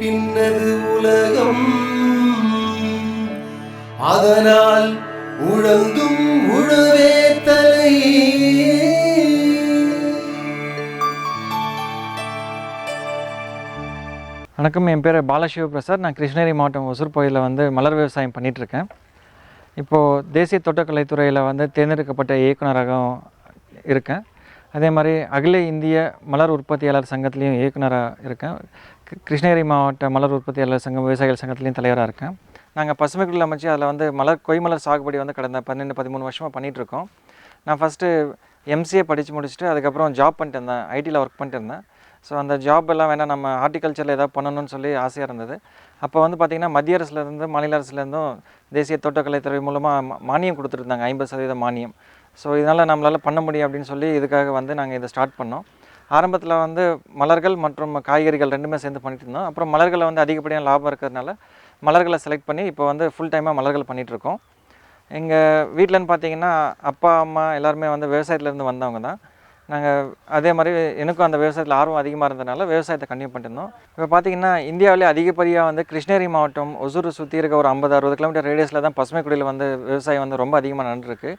பின்னது உலகம். அதனால் உழந்தும் உழவே தலை. வணக்கம் என் பேர் பாலசிவ பிரசாத் நான் கிருஷ்ணகிரி மாவட்டம் ஒசூர் பகுதியில் வந்து மலர் விவசாயம் பண்ணிகிட்ருக்கேன் இப்போது தேசிய தோட்டக்கலைத்துறையில் வந்து தேர்ந்தெடுக்கப்பட்ட இயக்குனராகவும் இருக்கேன். அதே மாதிரி அகில இந்திய மலர் உற்பத்தியாளர் சங்கத்துலேயும் இயக்குனராக இருக்கேன். கிருஷ்ணகிரி மாவட்ட மலர் உற்பத்தியாளர் சங்கம் விவசாயிகள் சங்கத்துலேயும் தலைவராக இருக்கேன். நாங்கள் பசுமைக்குள்ள அமைச்சு அதில் வந்து மலர் கொய்மலர் சாகுபடி வந்து கடந்த பன்னெண்டு பதிமூணு வருஷமாக பண்ணிகிட்ருக்கோம் நான் ஃபஸ்ட்டு எம்சிஏ படித்து முடிச்சுட்டு அதுக்கப்புறம் ஜாப் பண்ணிட்டு இருந்தேன். ஐடியில் ஒர்க் பண்ணிட்டு இருந்தேன். ஸோ அந்த ஜாப் எல்லாம் வேணால் நம்ம ஹார்ட்டிகல்ச்சரில் ஏதாவது பண்ணணும்னு சொல்லி ஆசையாக இருந்தது. அப்போ வந்து பார்த்திங்கன்னா மத்திய அரசுலேருந்து மாநில அரசுலேருந்தும் தேசிய தோட்டக்கலைத்துறை மூலமாக மானியம் கொடுத்துருந்தாங்க ஐம்பது சதவீத மானியம். ஸோ இதனால் நம்மளால் பண்ண முடியும் அப்படின்னு சொல்லி இதுக்காக வந்து நாங்கள் இதை ஸ்டார்ட் பண்ணோம். ஆரம்பத்தில் வந்து மலர்கள் மற்றும் காய்கறிகள் ரெண்டுமே சேர்ந்து பண்ணிட்டு இருந்தோம். அப்புறம் மலர்களை வந்து அதிகப்படியான லாபம் இருக்கிறதுனால மலர்களை செலக்ட் பண்ணி இப்போ வந்து ஃபுல் டைமாக மலர்கள் பண்ணிகிட்ருக்கோம் எங்கள் வீட்டிலன்னு பார்த்தீங்கன்னா அப்பா அம்மா எல்லாருமே வந்து விவசாயத்துலேருந்து வந்தவங்க தான். நாங்கள் அதே மாதிரி எனக்கும் அந்த விவசாயத்தில் ஆர்வம் அதிகமாக இருந்ததுனால விவசாயத்தை கண்டினியூ பண்ணிருந்தோம் இப்போ பார்த்தீங்கன்னா இந்தியாவிலே அதிகப்படியாக வந்து கிருஷ்ணகிரி மாவட்டம் ஒசூர் சுற்றி இருக்க ஒரு ஐம்பது அறுபது கிலோமீட்டர் ரேடியஸில் தான் பசுமைக்குடியில் வந்து விவசாயம் வந்து ரொம்ப அதிகமாக நடந்துருக்கு.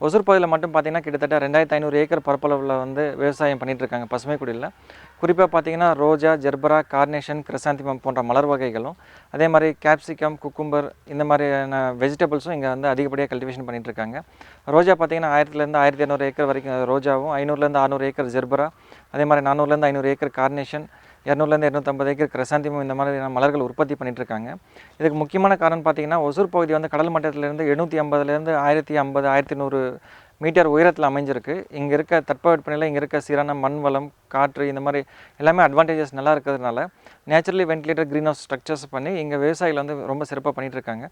ஒசூர் பகுதியில் மட்டும் பார்த்திங்கன்னா கிட்டத்தட்ட ரெண்டாயிரத்து ஐநூறு ஏக்கர் பரப்பளவில் வந்து விவசாயம் பண்ணிகிட்ருக்காங்க பசுமைக்குடியில். குறிப்பாக பார்த்தீங்கன்னா ரோஜா ஜெர்பரா கார்னேஷன் கிரசாந்திமம் போன்ற மலர் வகைகளும் அதே மாதிரி கேப்சிகம் குக்கும்பர் இந்த மாதிரியான வெஜிடபிள்ஸும் இங்கே வந்து அதிகப்படியாக கல்டிவேஷன் பண்ணிட்டு இருக்காங்க. ரோஜா பார்த்தீங்கன்னா ஆயிரத்துலேருந்து ஆயிரத்தி இரநூறு ஏக்கர் வரைக்கும் ரோஜாவும் ஐநூறுலேருந்து அறநூறு ஏக்கர் ஜெர்பரா அதே மாதிரி நானூறுலேருந்து ஐநூறு ஏக்கர் கார்னேஷன் இரநூறுலேருந்து இரநூத்தம்பது ஏக்கர் கிரசாந்திமம் இந்த மாதிரியான மலர்கள் உற்பத்தி பண்ணிகிட்ருக்காங்க இதுக்கு முக்கியமான காரணம் பார்த்தீங்கன்னா ஒசூர் பகுதி வந்து கடல் மட்டத்திலேருந்து எழுநூற்றி ஐம்பதுலேருந்து ஆயிரத்தி ஐம்பது ஆயிரத்தி நூறு மீட்டர் உயரத்தில் அமைஞ்சிருக்கு. இங்கே இருக்க தட்பவெப்பநிலை இங்கே இருக்க சீரான மண் வளம் காற்று இந்த மாதிரி எல்லாமே அட்வான்டேஜஸ் நல்லா இருக்கிறதுனால naturally ventilator greenhouse structures பண்ணி இங்கே விவசாயிகள் வந்து ரொம்ப சிறப்பாக பண்ணிகிட்டு இருக்காங்க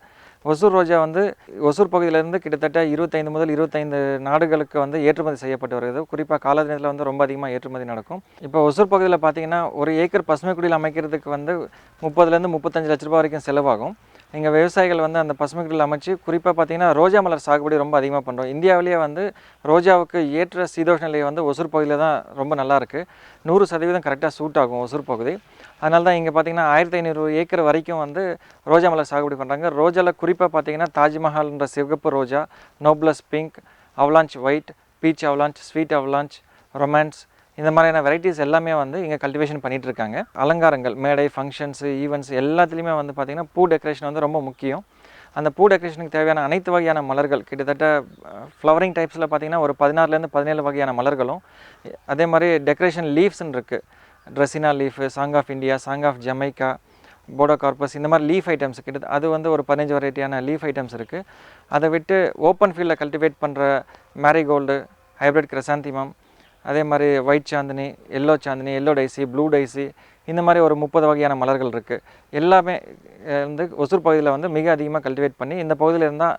ஒசூர் ரோஜா வந்து ஒசூர் பகுதியிலேருந்து கிட்டத்தட்ட இருபத்தைந்து முதல் இருபத்தைந்து நாடுகளுக்கு வந்து ஏற்றுமதி செய்யப்பட்டு வருகிறது. குறிப்பாக காலநிலையில் வந்து ரொம்ப அதிகமாக ஏற்றுமதி நடக்கும். இப்போ ஒசூர் பகுதியில் பார்த்திங்கன்னா ஒரு ஏக்கர் பசுமை குடியில் அமைக்கிறதுக்கு வந்து முப்பதுலேருந்து முப்பத்தஞ்சு லட்ச ரூபாய் வரைக்கும் செலவாகும். இங்கே விவசாயிகள் வந்து அந்த பசுமைக்குடியில் அமைச்சு குறிப்பாக பார்த்தீங்கன்னா ரோஜா மலர் சாகுபடி ரொம்ப அதிகமாக பண்ணுறோம் இந்தியாவிலேயே வந்து ரோஜாவுக்கு ஏற்ற சீதோஷ நிலை வந்து ஒசூர் பகுதியில் தான் ரொம்ப நல்லா இருக்குது நூறு சதவீதம் கரெக்டாக சூட் ஆகும் ஒசூர் பகுதி. அதனால தான் இங்கே பார்த்தீங்கன்னா ஆயிரத்தி ஐநூறு ஏக்கர் வரைக்கும் வந்து ரோஜா மலர் சாகுபடி பண்ணுறாங்க ரோஜாவில் குறிப்பாக பார்த்தீங்கன்னா தாஜ்மஹால்ன்ற சிவப்பு ரோஜா noblesse pink avalanche white peach avalanche sweet avalanche romance இந்த மாதிரியான வெரைட்டிஸ் எல்லாமே வந்து இங்கே கல்டிவேஷன் பண்ணிட்டு இருக்காங்க அலங்காரங்கள் மேடை ஃபங்க்ஷன்ஸு ஈவெண்ட்ஸ் எல்லாத்துலேயுமே வந்து பார்த்திங்கன்னா பூ டெக்கரேஷன் வந்து ரொம்ப முக்கியம். அந்த பூ டெக்கரேஷனுக்கு தேவையான அனைத்து வகையான மலர்கள் கிட்டத்தட்ட ஃப்ளவரிங் டைப்ஸில் பார்த்தீங்கன்னா ஒரு பதினாறுலேருந்து பதினேழு வகையான மலர்களும் அதே மாதிரி டெக்கரேஷன் லீவ்ஸ்ன்னு இருக்குது dracaena leaf song of India song of Jamaica podocarpus இந்த மாதிரி லீஃப் ஐட்டம்ஸ் கிட்ட அது வந்து ஒரு பதினஞ்சு வெரைட்டியான லீஃப் ஐட்டம்ஸ் இருக்குது அதை விட்டு ஓப்பன் ஃபீல்டில் கல்டிவேட் பண்ணுற மேரிகோல்டு ஹைப்ரிட் கிரசாந்திமம் அதே மாதிரி white Chandini yellow Chandini yellow daisy blue daisy இந்த மாதிரி ஒரு முப்பது வகையான மலர்கள் இருக்குது எல்லாமே வந்து ஒசூர் பகுதியில் வந்து மிக அதிகமாக கல்டிவேட் பண்ணி இந்த பகுதியில் இருந்தால்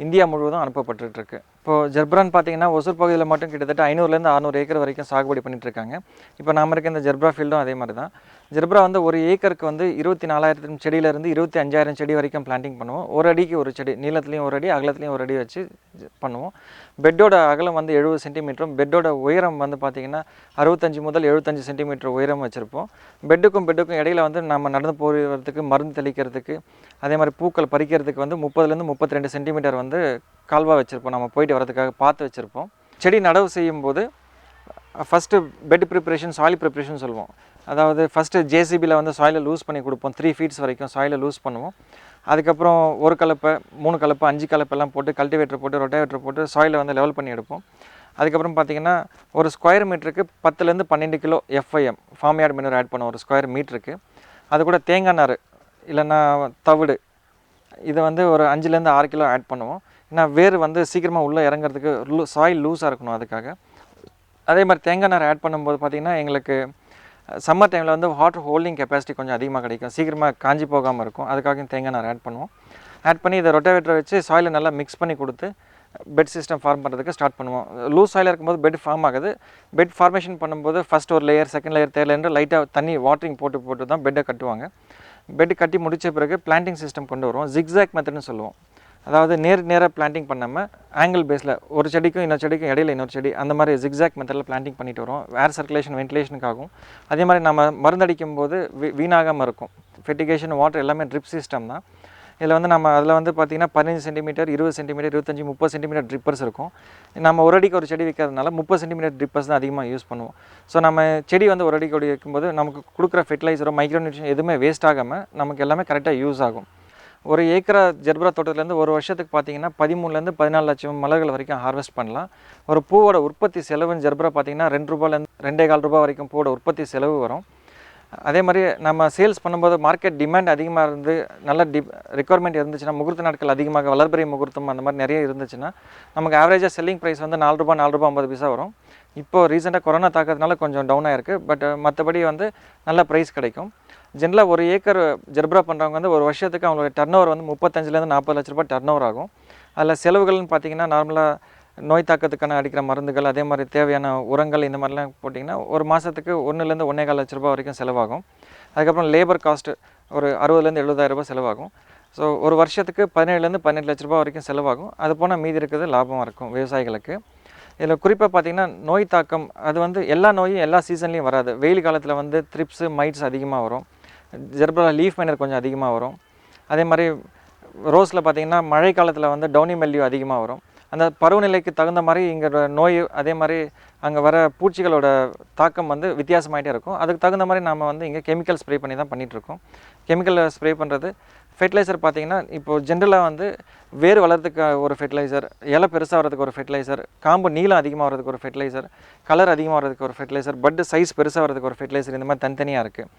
இந்தியா முழுவதும் அனுப்பப்பட்டுருக்கு இப்போது ஜெர்ப்ரான் பார்த்தீங்கன்னா ஒசூர் பகுதியில் மட்டும் கிட்டத்தட்ட ஐநூறுலேருந்து அறநூறு ஏக்கர் வரைக்கும் சாகுபடி பண்ணிகிட்ருக்காங்க இப்போ நாம இருக்க இந்த ஜெர்ப்ரா ஃபீல்டும் அதே மாதிரி தான். ஜெர்பரா வந்து ஒரு ஏக்கருக்கு வந்து இருபத்தி நாலாயிரத்து செடியிலேருந்து இருபத்தி அஞ்சாயிரம் செடி வரைக்கும் பிளான்டிங் பண்ணுவோம். ஒரு அடிக்கு ஒரு செடி நீளத்துலேயும் ஒரு அடி அகலத்துலேயும் ஒரு அடி வச்சு பண்ணுவோம். பெட்டோட அகலம் வந்து எழுபது சென்டிமீட்டரும் பெட்டோட உயரம் வந்து பார்த்திங்கன்னா அறுபத்தஞ்சு முதல் எழுபத்தஞ்சு சென்டிமீட்டர் உயரம் வச்சுருப்போம். பெட்டுக்கும் பெட்டுக்கும் இடையில வந்து நம்ம நடந்து போகிறதுக்கு மருந்து தெளிக்கிறதுக்கு அதே மாதிரி பூக்கள் பறிக்கிறதுக்கு வந்து முப்பதுலேருந்து முப்பத்தி ரெண்டு சென்டிமீட்டர் வந்து கால்வா வச்சுருப்போம். நம்ம போயிட்டு வரதுக்காக பார்த்து வச்சுருப்போம். செடி நடவு செய்யும்போது first bed preparation soil preparation சொல்லுவோம். அதாவது ஃபஸ்ட்டு ஜேசிபியில் வந்து சாயிலை லூஸ் பண்ணி கொடுப்போம். த்ரீ ஃபீட்ஸ் வரைக்கும் சாயிலை லூஸ் பண்ணுவோம். அதுக்கப்புறம் ஒரு கலப்பை மூணு கலப்பை அஞ்சு கலப்பெல்லாம் போட்டு கல்டிவேட்டர் போட்டு ரொட்டேவேட்டர் போட்டு சாயிலை வந்து லெவல் பண்ணி எடுப்போம். அதுக்கப்புறம் பார்த்தீங்கன்னா ஒரு ஸ்கொயர் மீட்டருக்கு பத்துலேருந்து பன்னெண்டு kilo FYM farm yard manure add பண்ணுவோம் ஒரு ஸ்கொயர் மீட்டருக்கு அது கூட தேங்காய் நார் இல்லைன்னா தவிடு. இதை வந்து ஒரு அஞ்சுலேருந்து ஆறு கிலோ ஆட் பண்ணுவோம். ஏன்னா வேர் வந்து சீக்கிரமாக உள்ளே இறங்குறதுக்கு லூ சாயில் லூஸாக இருக்கணும் அதுக்காக. அதே மாதிரி தேங்காய் நார் ஆட் பண்ணும்போது பார்த்திங்கன்னா எங்களுக்கு சம்மர் டைமில் வந்து வாட்டர் ஹோல்டிங் கெப்பாசிட்டி கொஞ்சம் அதிகமாக கிடைக்கும். சீக்கிரமாக காஞ்சி போகாமல் இருக்கும். அதுக்காக தேங்காய் நார் ஆட் பண்ணுவோம். ஆட் பண்ணி இதை ரொட்டவேட்டரை வச்சு சாயிலை நல்லா மிக்ஸ் பண்ணி கொடுத்து பெட் சிஸ்டம் ஃபார்ம் பண்ணுறதுக்கு ஸ்டார்ட் பண்ணுவோம். லூஸ் சாயிலாக இருக்கும்போது பெட் ஃபார்ம் ஆகுது. பெட் ஃபார்மேஷன் பண்ணும்போது ஃபஸ்ட் ஒரு layer second layer third layer லைட்டாக தண்ணி வாட்டரிங் போட்டு போட்டு தான் பெட்டை கட்டுவாங்க. பெட் கட்டி முடித்த பிறகு பிளான்டிங் சிஸ்டம் கொண்டு வருவோம். ஜிக்ஸாக் மெத்தட்னு சொல்லுவோம். அதாவது நேர் நேராக பிளான்டிங் பண்ணாமல் ஆங்கிள் பேஸில் ஒரு செடிக்கும் இன்னொரு செடிக்கும் இடையில இன்னொரு செடி அந்த மாதிரி ஜிக்ஸாக் மெத்தடில் பிளான்டிங் பண்ணிட்டு வரோம் ஏர் சர்க்குலேஷன் வென்டிலேஷனுக்காகும் அதே மாதிரி நம்ம மருந்தடிக்கும் போது வீ வீணாகாமல் இருக்கும். ஃபெட்டிகேஷன் வாட்டர் எல்லாமே ட்ரிப் சிஸ்டம் தான். இதில் வந்து நம்ம அதில் வந்து பார்த்திங்கன்னா பதினஞ்சு சென்டிமீட்டர் இருபது சென்டிமீட்டர் இருபத்தஞ்சி முப்பது சென்டிமீட்டர் ட்ரிப்பர்ஸ் இருக்கும். நம்ம ஒரு அடிக்கு ஒரு செடி வைக்கிறதுனால முப்பது சென்டிமீட்டர் ட்ரிப்பர்ஸ் தான் அதிகமாக யூஸ் பண்ணுவோம். ஸோ நம்ம செடி வந்து ஒரு அடிக்கு ஒரு வைக்கும்போது நமக்கு கொடுக்குற ஃபெர்டிலைசரோ மைக்ரோநியூட்ரியன் எதுவுமே வேஸ்ட் ஆகாமல் நமக்கு எல்லாமே கரெக்டாக யூஸ் ஆகும். ஒரு ஏக்கரா ஜெர்பரா தோட்டத்துலேருந்து ஒரு வருஷத்துக்கு பார்த்தீங்கன்னா பதிமூணுலேருந்து பதினாலு லட்சம் மலர்கள் வரைக்கும் ஹார்வெஸ்ட் பண்ணலாம். ஒரு பூவோட உற்பத்தி செலவுன்னு ஜெர்பரா பார்த்தீங்கன்னா ரெண்டு ரூபாயிலேருந்து ரெண்டே கால் ரூபாய் வரைக்கும் பூவோட உற்பத்தி செலவு வரும். அதே மாதிரி நம்ம சேல்ஸ் பண்ணும்போது மார்க்கெட் டிமாண்ட் அதிகமாக இருந்து நல்ல டி ரெக்குவயர்மெண்ட் இருந்துச்சுன்னா முகூர்த்த நாட்கள் அதிகமாக வளர்பிறை முகூர்த்தம் அந்த மாதிரி நிறைய இருந்துச்சுன்னா நமக்கு ஆவரேஜாக செல்லிங் ப்ரைஸ் வந்து நாலு ரூபாய் நாலு ரூபாய் ஐம்பது பைசா வரும். இப்போது ரீசெண்டாக கொரோனா தாக்கறதுனால கொஞ்சம் டவுன் ஆகிருக்கு பட் மற்றபடி வந்து நல்ல ப்ரைஸ் கிடைக்கும். ஜென்ரலாக ஒரு ஏக்கர் ஜெர்ப்ரா பண்ணுறவங்க வந்து ஒரு வருஷத்துக்கு அவங்களோட டர்ன் ஓவர் வந்து முப்பத்தஞ்சுலேருந்து நாற்பது லட்ச ரூபாய் டர்ன் ஓவர் ஆகும். அதில் செலவுகள்னு பார்த்தீங்கன்னா நார்மலாக நோய் தாக்கத்துக்கான அடிக்கிற மருந்துகள் அதே மாதிரி தேவையான உரங்கள் இந்த மாதிரிலாம் போட்டிங்கன்னா ஒரு மாதத்துக்கு ஒன்றுலேருந்து ஒன்றே கால் லட்ச ரூபாய் வரைக்கும் செலவாகும். அதுக்கப்புறம் லேபர் காஸ்ட்டு ஒரு அறுபதுலேருந்து எழுபதாயிரம் ரூபாய் செலவாகும். ஸோ ஒரு வருஷத்துக்கு பதினேழுலேருந்து பதினெட்டு லட்ச ரூபாய் வரைக்கும் செலவாகும். அது போனால் மீதி இருக்கிறது லாபமாக இருக்கும் விவசாயிகளுக்கு. இதில் குறிப்பாக பார்த்தீங்கன்னா நோய் தாக்கம் அது வந்து எல்லா நோயும் எல்லா சீசன்லேயும் வராது. வெயில் காலத்தில் வந்து த்ரிப்ஸு மைட்ஸ் அதிகமாக வரும். ஜெர்பரா லீஃப் மைனர் கொஞ்சம் அதிகமாக வரும். அதே மாதிரி ரோஸில் பார்த்தீங்கன்னா மழை காலத்தில் வந்து டவுனி மெல்லியூ அதிகமாக வரும். அந்த பருவநிலைக்கு தகுந்த மாதிரி இங்கே நோய் அதே மாதிரி அங்கே வர பூச்சிகளோட தாக்கம் வந்து வித்தியாசமாகிட்டே இருக்கும். அதுக்கு தகுந்த மாதிரி நாம் வந்து இங்கே கெமிக்கல் ஸ்ப்ரே பண்ணி தான் பண்ணிகிட்ருக்கோம் கெமிக்கல் ஸ்ப்ரே பண்ணுறது ஃபெர்டிலைசர் பார்த்தீங்கன்னா இப்போது ஜென்ரலாக வந்து வேர் வளர்றதுக்கு ஒரு ஃபெர்டிலைசர் இலை பெருசாக வரதுக்கு ஒரு ஃபெர்டிலைசர் காம்பு நீளம் அதிகமாக வரதுக்கு ஒரு ஃபெர்டிலைசர் கலர் அதிகமாக வரதுக்கு ஒரு ஃபெர்டிலைசர் பட்டு சைஸ் பெருசாக வரதுக்கு ஒரு ஃபெர்டிலைசர் இந்த மாதிரி தனித்தனியாக இருக்குது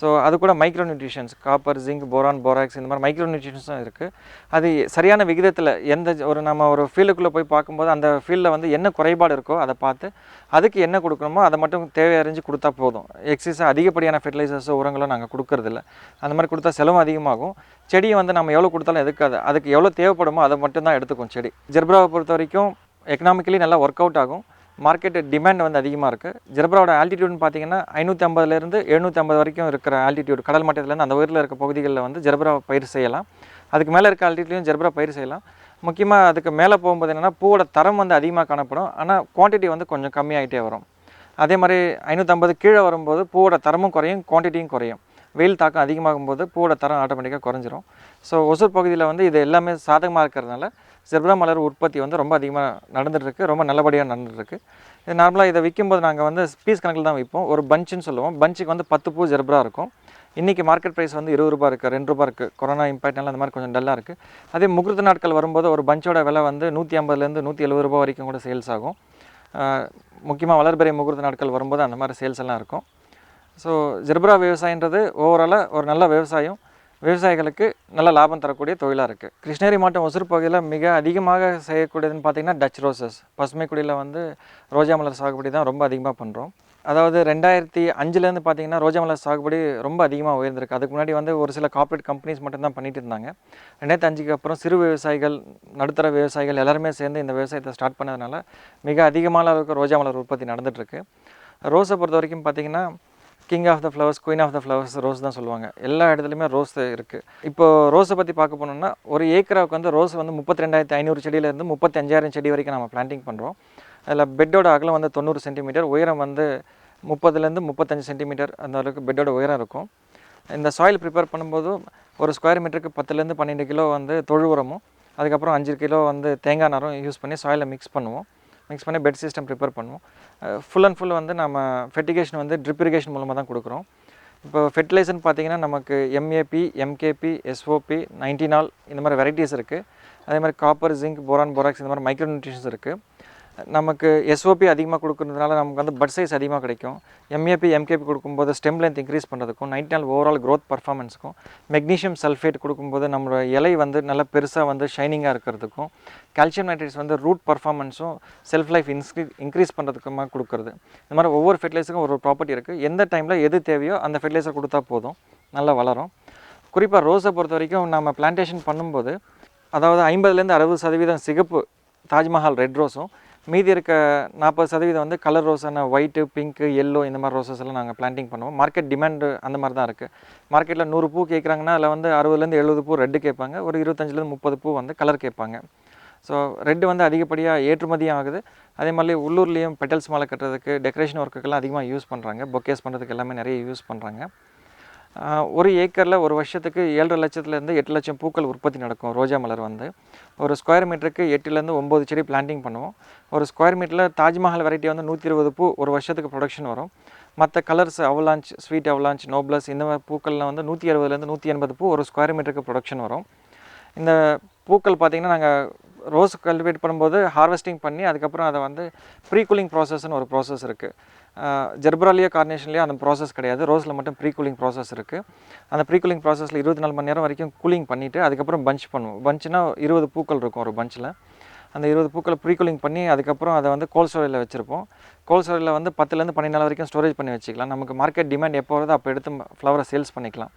ஸோ அது கூட micro nutritions copper zinc boron borax இந்த மாதிரி மைக்ரோ நியூட்ரிஷன்ஸும் இருக்குது அது சரியான விகிதத்தில் எந்த ஒரு நம்ம ஒரு ஃபீல்டுக்குள்ளே போய் பார்க்கும்போது அந்த ஃபீல்டில் வந்து என்ன குறைபாடு இருக்கோ அதை பார்த்து அதுக்கு என்ன கொடுக்கணுமோ அதை மட்டும் தேவை அறிஞ்சு கொடுத்தா போதும். எக்ஸஸாக அதிகப்படியான ஃபெர்டிலைசர்ஸோ உரங்களோ நாங்கள் கொடுக்கறதில்ல. அந்த மாதிரி கொடுத்தா செலவும் அதிகமாகும். செடியை வந்து நம்ம எவ்வளோ கொடுத்தாலும் எதுக்காது. அதுக்கு எவ்வளோ தேவைப்படுமோ அதை மட்டும் தான் எடுத்துக்கும் செடி. ஜெர்பராவை பொறுத்த வரைக்கும் எக்கனாமிக்கலி நல்லா ஒர்க் அவுட் ஆகும். மார்க்கெட்டு டிமாண்ட் வந்து அதிகமாக இருக்குது ஜெர்ப்ராவோட ஆல்டிடியூட்னு பார்த்தீங்கன்னா ஐநூற்றி ஐம்பதுலேருந்து எழுநூற்றி ஐம்பது வரைக்கும் இருக்கிற ஆல்டிடியூட் கடல் மட்டத்துலேருந்து அந்த உயரில் இருக்க பகுதிகளில் வந்து ஜெர்ப்ரா பயிர் செய்யலாம். அதுக்கு மேலே இருக்க ஆல்டிடியூட்லையும் ஜெர்பரா பயிர் செய்யலாம். முக்கியமாக அதுக்கு மேலே போகும்போது என்னென்னா பூவோட தரம் வந்து அதிகமாக காணப்படும். ஆனால் குவான்டிட்டி வந்து கொஞ்சம் கம்மியாகிட்டே வரும். அதே மாதிரி ஐநூற்றம்பது கீழே வரும்போது பூவோட தரமும் குறையும் குவான்டிட்டியும் குறையும். வெயில் தாக்கம் அதிகமாகும் போது பூவோட தரம் ஆட்டோமேட்டிக்காக குறைஞ்சிரும். ஸோ ஒசூர் பகுதியில் வந்து இது எல்லாமே சாதகமாக இருக்கிறதுனால ஜெர்ப்ரா மலர் உற்பத்தி வந்து ரொம்ப அதிகமாக நடந்துகிட்ருக்கு ரொம்ப நல்லபடியாக நடந்துகிட்ருக்கு இது நார்மலாக இதை விற்கும்போது நாங்கள் வந்து பீஸ் கணக்கில் தான் விற்போம். ஒரு பஞ்சுன்னு சொல்லுவோம். பஞ்சுக்கு வந்து பத்து பூ ஜெர்ப்ரா இருக்கும். இன்றைக்கி மார்க்கெட் ப்ரைஸ் வந்து இருபது ரூபா இருக்குது ரெண்டு ரூபா இருக்குது கொரோனா இம்பாக்ட்னால அந்த மாதிரி கொஞ்சம் டல்லாக இருக்குது அதே முகூர்த்த நாட்கள் வரும்போது ஒரு பஞ்சோட விலை வந்து நூற்றி ஐம்பதுலேருந்து நூற்றி எழுபது ரூபா வரைக்கும் கூட சேல்ஸ் ஆகும். முக்கியமாக வளர்பிறை முகூர்த்த நாட்கள் வரும்போது அந்த மாதிரி சேல்ஸ் எல்லாம் இருக்கும். ஸோ ஜெர்பரா விவசாயன்றது ஓவராலாக ஒரு நல்ல விவசாயம். விவசாயிகளுக்கு நல்ல லாபம் தரக்கூடிய தொழிலாக இருக்குது கிருஷ்ணகிரி மாவட்டம் ஒசூர் பகுதியில் மிக அதிகமாக செய்யக்கூடியதுன்னு பார்த்தீங்கன்னா டச் ரோசஸ் பசுமைக்குடியில் வந்து ரோஜா மலர் சாகுபடி தான் ரொம்ப அதிகமாக பண்ணுறோம் அதாவது ரெண்டாயிரத்தி அஞ்சுலேருந்து பார்த்தீங்கன்னா ரோஜா மலர் சாகுபடி ரொம்ப அதிகமாக உயர்ந்திருக்கு. அதுக்கு முன்னாடி வந்து ஒரு சில கார்ப்பரேட் கம்பெனிஸ் மட்டும்தான் பண்ணிகிட்டு இருந்தாங்க. ரெண்டாயிரத்தி அஞ்சுக்கு அப்புறம் சிறு விவசாயிகள் நடுத்தர விவசாயிகள் எல்லாருமே சேர்ந்து இந்த விவசாயத்தை ஸ்டார்ட் பண்ணதுனால மிக அதிகமான அளவுக்கு ரோஜா மலர் உற்பத்தி நடந்துகிட்ருக்கு ரோஸை பொறுத்த வரைக்கும் பார்த்தீங்கன்னா king of the flowers queen of the flowers rose தான் சொல்லுவாங்க. எல்லா இடத்துலையுமே ரோஸ் இருக்குது இப்போது ரோஸை பற்றி பார்க்க போனோம்னா ஒரு ஏக்கராவுக்கு வந்து ரோஸ் வந்து முப்பத்தி ரெண்டாயிரத்தி ஐநூறு செடியிலேருந்து முப்பத்தி அஞ்சாயிரம் செடி வரைக்கும் நம்ம பிளான்டிங் பண்ணுறோம் அதில் பெட்டோட அகலம் வந்து தொண்ணூறு சென்டிமீட்டர் உயரம் வந்து முப்பதுலேருந்து முப்பத்தஞ்சு சென்டிமீட்டர் அந்த அளவுக்கு பெட்டோட உயரம் இருக்கும். இந்த சாயில் ப்ரிப்பேர் பண்ணும்போது ஒரு ஸ்கொயர் மீட்டருக்கு பத்துலேருந்து பன்னெண்டு கிலோ வந்து தொழு உரமும் அதுக்கப்புறம் அஞ்சு கிலோ வந்து தேங்காய் நாரும் யூஸ் பண்ணி சாயிலை மிக்ஸ் பண்ணுவோம். மிக்ஸ் பண்ணி பெட் சிஸ்டம் ப்ரிப்பேர் பண்ணுவோம். ஃபுல் அண்ட் ஃபுல் வந்து நம்ம ஃபெர்டிகேஷன் வந்து ட்ரிப் இரிகேஷன் மூலமாக தான் கொடுக்குறோம். இப்போ ஃபெர்டிலைசர்னு பார்த்தீங்கன்னா நமக்கு எம்ஏபி எம்கேபி எஸ்ஓபி நைன்டினால் இந்த மாதிரி வெரைட்டிஸ் இருக்குது அதே மாதிரி காப்பர் ஜிங்க் போரான் போராக்ஸ் இந்த மாதிரி மைக்ரோ நியூட்ரிஷன்ஸ் இருக்குது நமக்கு எஸ்ஓபி அதிகமாக கொடுக்கறதுனால நமக்கு வந்து பட் சைஸ் அதிகமாக கிடைக்கும். எம்ஏபி எம்கேபி கொடுக்கும்போது ஸ்டெம் லென்த் இன்க்ரீஸ் பண்ணுறதுக்கும் நைட் நாள் ஓவரால் க்ரோத் பர்ஃபார்மன்ஸுக்கும் மெக்னீஷியம் சல்ஃபேட் கொடுக்கும்போது நம்மளோட இலை வந்து நல்லா பெருசாக வந்து ஷைனிங்காக இருக்கிறதுக்கும் கால்சியம் நைட்ரேட்ஸ் வந்து ரூட் பர்ஃபார்மன்ஸும் செல்ஃப் லைஃப் இன்ஸ்க்ரீ இன்க்ரீஸ் பண்ணுறதுக்குமா கொடுக்குறது. இந்த மாதிரி ஒவ்வொரு ஃபெர்டிலைசருக்கும் ஒரு ப்ராப்பர்ட்டி இருக்குது எந்த டைமில் எது தேவையோ அந்த ஃபெர்டிலைசர் கொடுத்தா போதும். நல்லா வளரும். குறிப்பாக ரோஸை பொறுத்த வரைக்கும் நம்ம பிளான்டேஷன் பண்ணும்போது அதாவது ஐம்பதுலேருந்து அறுபது சதவீதம் சிகப்பு தாஜ்மஹால் ரெட் ரோஸும் மீதி இருக்க நாற்பது சதவீதம் வந்து கலர் ரோஸான ஒயிட்டு பிங்க்கு எல்லோ இந்த மாதிரி ரோசஸ் எல்லாம் நாங்கள் பிளான்டிங் பண்ணுவோம். மார்க்கெட் டிமாண்டு அந்த மாதிரி தான் இருக்குது மார்க்கெட்டில் நூறு பூ கேட்குறாங்கன்னா அதில் வந்து அறுபதுலேருந்து எழுபது பூ ரெட்டு கேட்பாங்க. ஒரு இருபத்தஞ்சிலேருந்து முப்பது பூ வந்து கலர் கேட்பாங்க. ஸோ ரெட்டு வந்து அதிகப்படியாக ஏற்றுமதியும் ஆகுது. அதே மாதிரி உள்ளூர்லேயும் பெட்டல்ஸ் மாலை கட்டுறதுக்கு டெக்கரேஷன் ஒர்க்குக்கெல்லாம் அதிகமாக யூஸ் பண்ணுறாங்க பொக்கேஸ் பண்ணுறதுக்கு எல்லாமே நிறைய யூஸ் பண்ணுறாங்க ஒரு ஏக்கரில் ஒரு வருஷத்துக்கு ஏழரை லட்சத்துலேருந்து எட்டு லட்சம் பூக்கள் உற்பத்தி நடக்கும். ரோஜா மலர் வந்து. ஒரு ஸ்கொயர் மீட்டருக்கு எட்டுலேருந்து ஒம்பது செடி பிளான்டிங் பண்ணுவோம். ஒரு ஸ்கொயர் மீட்டரில் தாஜ்மஹால் வெரைட்டி வந்து நூற்றி இருபது பூ ஒரு வருஷத்துக்கு ப்ரொடக்ஷன் வரும். மற்ற colours avalanche sweet avalanche noblesse இந்த மாதிரி பூக்கள்லாம் வந்து நூற்றி அறுபதுலேருந்து நூற்றி எண்பது பூ ஒரு ஸ்கொயர் மீட்டருக்கு ப்ரொடக்ஷன் வரும். இந்த பூக்கள் பார்த்திங்கன்னா நாங்கள் ரோஸ் கல்டிவேட் பண்ணும்போது ஹார்வெஸ்டிங் பண்ணி அதுக்கப்புறம் அதை வந்து ப்ரீ கூலிங் ப்ராசஸ்னு ஒரு ப்ராசஸ் இருக்குது ஜெர்பராலியோ கார்னேஷன்லேயே அந்த ப்ராசஸ் கிடையாது. ரோஸில் மட்டும் ப்ரீ கூலிங் ப்ராசஸ் இருக்குது அந்த ப்ரீ கூலிங் ப்ராசஸில் இருபத்தி நாலு மணி நேரம் வரைக்கும் கூலிங் பண்ணிவிட்டு அதுக்கப்புறம் பஞ்ச் பண்ணுவோம். பஞ்ச்னா இருபது பூக்கள் இருக்கும் ஒரு பஞ்சில் அந்த இருபது பூக்களை ப்ரீ கூலிங் பண்ணி அதுக்கப்புறம் அதை வந்து கோல்ட் ஸ்டோரேஜில் வச்சுருப்போம். கோல்ட் ஸ்டோரேஜில் வந்து பத்துலேருந்து பன்னெண்டு நாள் வரைக்கும் ஸ்டோரேஜ் பண்ணி வச்சுக்கலாம். நமக்கு மார்க்கெட் டிமாண்ட் எப்போ வருதோ அப்போ எடுத்து ஃப்ளவரை சேல்ஸ் பண்ணிக்கலாம்.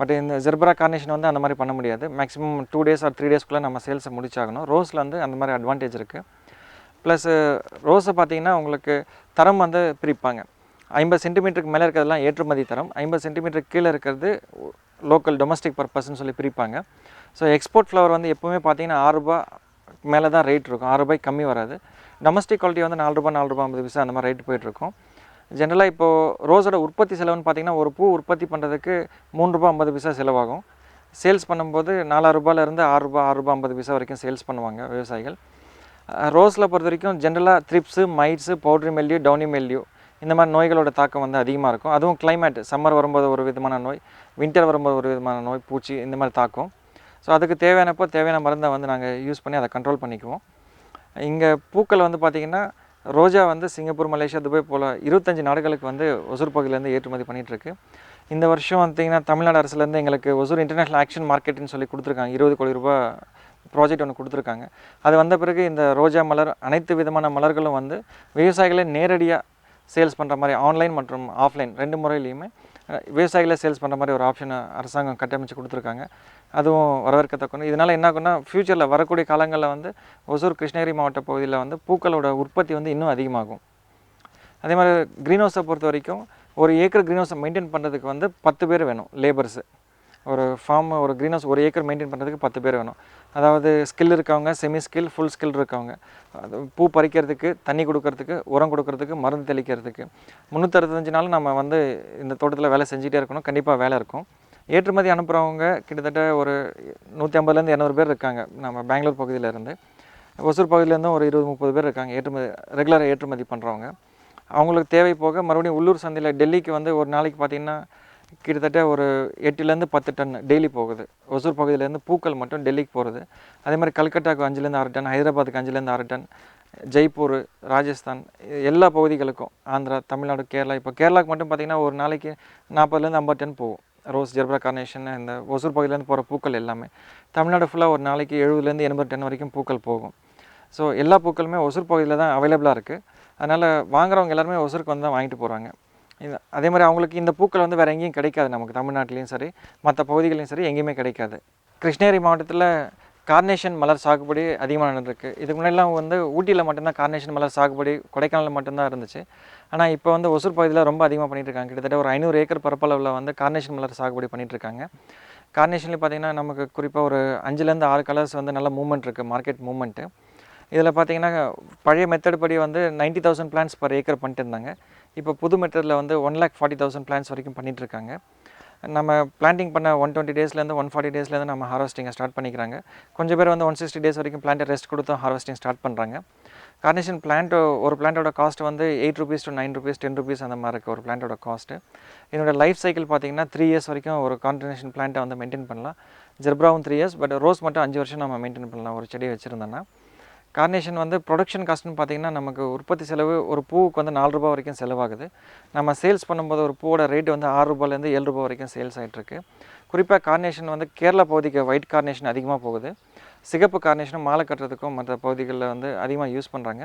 பட் இந்த ஜெர்பரா கார்னேஷன் வந்து அந்த மாதிரி பண்ண முடியாது. Maximum two days or three டேஸ்க்குள்ளே நம்ம சேல்ஸை முடிச்சாகணும். ரோஸில் வந்து அந்த மாதிரி அட்வான்டேஜ் இருக்குது ப்ளஸ் ரோஸை பார்த்தீங்கன்னா உங்களுக்கு தரம் வந்து பிரிப்பாங்க. ஐம்பது சென்டிமீட்டருக்கு மேலே இருக்கிறதுலாம் ஏற்றுமதி தரம். ஐம்பது சென்டிமீட்டருக்கு கீழே இருக்கிறது லோக்கல் டொமஸ்டிக் பர்பஸ்ன்னு சொல்லி பிரிப்பாங்க. ஸோ எக்ஸ்போர்ட் ஃப்ளவர் வந்து எப்போவுமே பார்த்தீங்கன்னா ஆறுரூபா மேலே தான் ரேட் இருக்கும். ஆறு ரூபாய்க்கு கம்மி வராது. டொமஸ்டிக் குவாலிட்டி வந்து நாலு ரூபாய் நாலு ரூபாய் ஐம்பது பைசா அந்த மாதிரி ரேட் போயிட்டுருக்கும் ஜென்ரலாக இப்போது ரோஸோட உற்பத்தி செலவுன்னு பார்த்தீங்கன்னா ஒரு பூ உற்பத்தி பண்ணுறதுக்கு மூணு ரூபாய் ஐம்பது பைசா செலவாகும். சேல்ஸ் பண்ணும்போது நாலாயிரரூபாலேருந்து ஆறுரூபா ஆறுரூபா ஐம்பது பைசா வரைக்கும் சேல்ஸ் பண்ணுவாங்க விவசாயிகள். ரோஸில் பொறுத்த வரைக்கும் ஜென்ரலாக thrips mites powdery mildew downy mildew இந்த மாதிரி நோய்களோட தாக்கம் வந்து அதிகமாக இருக்கும். அதுவும் கிளைமேட் சம்மர் வரும்போது ஒரு விதமான நோய் வின்டர் வரும்போது ஒரு விதமான நோய் பூச்சி இந்த மாதிரி தாக்கும். ஸோ அதுக்கு தேவையானப்போ தேவையான மருந்தை வந்து நாங்கள் யூஸ் பண்ணி அதை கண்ட்ரோல் பண்ணிக்குவோம். இங்கே பூக்கள் வந்து பார்த்திங்கன்னா ரோஜா வந்து சிங்கப்பூர் மலேசியா துபாய் போல் இருபத்தஞ்சி நாடுகளுக்கு வந்து ஒசூர் பகுதியிலேருந்து ஏற்றுமதி பண்ணிகிட்ருக்கு இந்த வருஷம் பார்த்திங்கன்னா தமிழ்நாடு அரசுலேருந்து எங்களுக்கு ஒசூர் இன்டர்நேஷ்னல் ஆக்ஷன் மார்க்கெட்டுன்னு சொல்லி கொடுத்துருக்காங்க. இருபது கோடி ரூபாய் ப்ராஜெக்ட் ஒன்று கொடுத்துருக்காங்க. அது வந்த பிறகு இந்த ரோஜா மலர் அனைத்து விதமான மலர்களும் வந்து விவசாயிகளை நேரடியாக சேல்ஸ் பண்ணுற மாதிரி ஆன்லைன் மற்றும் ஆஃப்லைன் ரெண்டு முறையிலையுமே விவசாயிகளை சேல்ஸ் பண்ணுற மாதிரி ஒரு ஆப்ஷனை அரசாங்கம் கட்டமைச்சு கொடுத்துருக்காங்க. அதுவும் வரவேற்கத்தக்கணும் இதனால் என்ன ஆகும்னா ஃப்யூச்சரில் வரக்கூடிய காலங்களில் வந்து ஒசூர் கிருஷ்ணகிரி மாவட்ட பகுதியில் வந்து பூக்களோட உற்பத்தி வந்து இன்னும் அதிகமாகும். அதே மாதிரி க்ரீன் ஹவுஸை பொறுத்த வரைக்கும் ஒரு ஏக்கர் க்ரீன் ஹவுஸை மெயின்டைன் பண்ணுறதுக்கு வந்து பத்து பேர் வேணும் லேபர்ஸு ஒரு ஃபார்ம் ஒரு க்ரீன் ஹவுஸ் ஒரு ஏக்கர் மெயின்டைன் பண்ணுறதுக்கு பத்து பேர் வேணும். அதாவது ஸ்கில் இருக்கவங்க செமி ஸ்கில் ஃபுல் ஸ்கில் இருக்கவங்க. அது பூ பறிக்கிறதுக்கு தண்ணி கொடுக்கறதுக்கு உரம் கொடுக்கறதுக்கு மருந்து தெளிக்கிறதுக்கு. முந்நூற்றறுபத்தஞ்சு நாள் நம்ம வந்து இந்த தோட்டத்தில் வேலை செஞ்சுட்டே இருக்கணும். கண்டிப்பாக வேலை இருக்கும். ஏற்றுமதி அனுப்புகிறவங்க கிட்டத்தட்ட ஒரு நூற்றி ஐம்பதுலேருந்து இரநூறு பேர் இருக்காங்க. நம்ம பெங்களூர் பகுதியிலேருந்து. ஒசூர் பகுதியிலேருந்தும் ஒரு இருபது முப்பது பேர் இருக்காங்க. ஏற்றுமதி ரெகுலராக ஏற்றுமதி பண்ணுறவங்க அவங்களுக்கு தேவை போக மறுபடியும் உள்ளூர் சந்தையில் டெல்லிக்கு வந்து ஒரு நாளைக்கு பார்த்திங்கன்னா கிட்டத்தட்ட ஒரு எட்டுலேருந்து பத்து டன் டெய்லி போகுது. ஒசூர் பகுதியிலேருந்து பூக்கள் மட்டும் டெல்லிக்கு போகிறது அதே மாதிரி கல்கட்டாவுக்கு அஞ்சுலேருந்து ஆறு டன் ஹைதராபாத்துக்கு அஞ்சுலேருந்து ஆறு டன் ஜெய்ப்பூர் ராஜஸ்தான் எல்லா பகுதிகளுக்கும் ஆந்திரா தமிழ்நாடு கேரளா. இப்போ கேரளாக்கு மட்டும் பார்த்திங்கன்னா ஒரு நாளைக்கு நாற்பதுலேருந்து ஐம்பது டன் போகும். ரோஸ் ஜெர்பரா கார்னேஷன் இந்த ஒசூர் பகுதியிலேருந்து போகிற பூக்கள் எல்லாமே. தமிழ்நாடு ஃபுல்லாக ஒரு நாளைக்கு எழுபதுலேருந்து எண்பது டன் வரைக்கும் பூக்கள் போகும். ஸோ எல்லா பூக்களுமே ஒசூர் பகுதியில் தான் அவைலபிளாக இருக்குது அதனால் வாங்குறவங்க எல்லாருமே ஒசூருக்கு வந்து தான் வாங்கிட்டு போகிறாங்க அதே மாதிரி அவங்களுக்கு இந்த பூக்கள் வந்து வேறு எங்கேயும் கிடைக்காது நமக்கு தமிழ்நாட்டிலையும் சரி. மற்ற பகுதிகளையும் சரி எங்கேயுமே கிடைக்காது. கிருஷ்ணகிரி மாவட்டத்தில் கார்னேஷன் மலர் சாகுபடி அதிகமாக நடந்திருக்கு. இதுக்கு முன்னாடிலாம் வந்து ஊட்டியில் மட்டும்தான் கார்னேஷன் மலர் சாகுபடி கொடைக்கானலில் மட்டும்தான் இருந்துச்சு. ஆனால் இப்போ வந்து ஒசூர் பகுதியில் ரொம்ப அதிகமாக பண்ணிட்டு இருக்காங்க கிட்டத்தட்ட ஒரு ஐநூறு ஏக்கர் பரப்பளவில் வந்து கார்னேஷன் மலர் சாகுபடி பண்ணிகிட்ருக்காங்க இருக்காங்க கார்னேஷன்லேயும் பார்த்தீங்கன்னா நமக்கு குறிப்பாக ஒரு அஞ்சுலேருந்து ஆறு கலர்ஸ் வந்து நல்ல மூவ்மெண்ட் இருக்குது மார்க்கெட் மூவ்மெண்ட்டு. இதில் பார்த்தீங்கன்னா பழைய மெத்தட் படி வந்து ninety thousand plants per acre பண்ணிட்டு இருந்தாங்க இப்போ புது மெத்தடில் வந்து one lakh forty thousand plants வரைக்கும் பண்ணிகிட்ருக்காங்க இருக்காங்க நம்ம பிளான்டிங் பண்ண ஒன் டுவெண்ட்டி டேஸ்லேருந்து ஒன் ஃபார்ட்டி டேஸ்லேருந்து நம்ம ஹார்வெஸ்டிங்கை ஸ்டார்ட் பண்ணிக்கிறாங்க. கொஞ்சம் பேர் வந்து ஒன் சிக்ஸ்டி டேஸ் வரைக்கும் பிளான்ட்டை ரெஸ்ட் கொடுத்தும் ஹார்வெஸ்டிங் ஸ்டார்ட் பண்ணுறாங்க கார்னேஷன் பிளான்ட் ஒரு பிளான்ட்டோட காஸ்ட் வந்து eight rupees to nine rupees ten rupees அந்த மாதிரி இருக்குது ஒரு பிளான்ட்டோட காஸ்ட்டு என்னோட லைஃப் சைக்கிள் பார்த்தீங்கன்னா த்ரீ இயர்ஸ் வரைக்கும் ஒரு கார்னேஷன் பிளான்ட்டை வந்து மெயின்டைன் பண்ணலாம். ஜெர்ப்ராவும் த்ரீ இயர்ஸ் பட் ரோஸ் மட்டும் அஞ்சு வருஷம் நம்ம மெயின்டைன் பண்ணலாம். ஒரு செடி வச்சுருந்தோன்னா கார்னேஷன் வந்து ப்ரொடக்ஷன் காஸ்ட்னு பார்த்தீங்கன்னா நமக்கு உற்பத்தி செலவு ஒரு பூவுக்கு வந்து நாலு ரூபா வரைக்கும் செலவாகுது. நம்ம சேல்ஸ் பண்ணும்போது ஒரு பூவோட ரேட் வந்து ஆறு ரூபாயிலேருந்து ஏழு ரூபா வரைக்கும் சேல்ஸ் ஆகிட்டுருக்கு குறிப்பாக கார்னேஷன் வந்து கேரளா பகுதிக்கு ஒயிட் கார்னேஷன் அதிகமாக போகுது. சிகப்பு கார்னேஷனும் மாலை கட்டுறதுக்கும் மற்ற பகுதிகளில் வந்து அதிகமாக யூஸ் பண்ணுறாங்க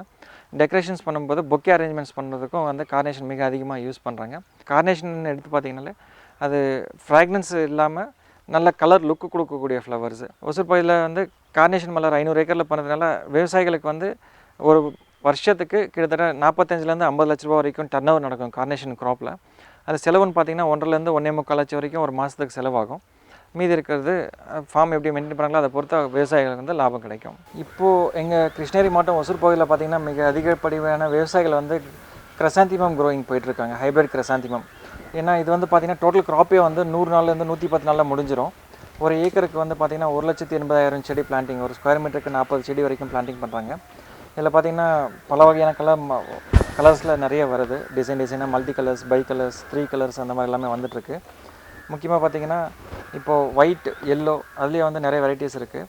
டெக்கரேஷன்ஸ் பண்ணும்போது பொக்கே அரேஞ்ச்மெண்ட்ஸ் பண்ணுறதுக்கும் வந்து கார்னேஷன் மிக அதிகமாக யூஸ் பண்ணுறாங்க கார்னேஷன் எடுத்து பார்த்தீங்கன்னாலே அது ஃப்ராக்னன்ஸ் இல்லாமல் நல்ல கலர் லுக்கு கொடுக்கக்கூடிய ஃப்ளவர்ஸு ஒசூர் பகுதியில் வந்து கார்னேஷன் மலர் ஐநூறு ஏக்கரில் பண்ணதுனால விவசாயிகளுக்கு வந்து ஒரு வருஷத்துக்கு கிட்டத்தட்ட நாற்பத்தஞ்சிலேருந்து ஐம்பது லட்ச ரூபா வரைக்கும் டர்ன் ஓவர் நடக்கும் கார்னேஷன் க்ராப்பில் அது செலவுன்னு பார்த்தீங்கன்னா ஒன்றரைலேருந்து ஒன்றே முக்கால் லட்சம் வரைக்கும் ஒரு மாதத்துக்கு செலவாகும். மீதி இருக்கிறது ஃபார்ம் எப்படி மெயின்டைன் பண்ணுறாங்களோ அதை பொறுத்த விவசாயிகளுக்கு வந்து லாபம் கிடைக்கும். இப்போது எங்கள் கிருஷ்ணகிரி மாவட்டம் ஒசூர் பகுதியில் பார்த்திங்கன்னா மிக அதிகப்படியான விவசாயிகள் வந்து கிரசாந்திமம் க்ரோயிங் போயிட்டுருக்காங்க. ஹைப்ரிட் கிரசாந்திமம் ஏன்னா இது வந்து பார்த்திங்கன்னா டோட்டல் க்ராப்பே வந்து நூறு நாள்லேருந்து நூற்றி பத்து நாளில் முடிஞ்சிடும் ஒரு ஏக்கருக்கு வந்து பார்த்திங்கன்னா ஒரு லட்சத்தி எண்பதாயிரம் செடி பிளான்டிங் ஒரு ஸ்கொயர் மீட்டருக்கு நாற்பது செடி வரைக்கும் பிளான்டிங் பண்ணுறாங்க இதில் பார்த்திங்கன்னா பல வகையான கலர் கலர்ஸில் நிறைய வருது. டிசைன் டிசைனாக multi colours bi colours three colours அந்த மாதிரி எல்லாமே வந்துட்டுருக்கு. முக்கியமாக பார்த்தீங்கன்னா இப்போது ஒயிட் எல்லோ அதுலேயே வந்து நிறைய வெரைட்டிஸ் இருக்குது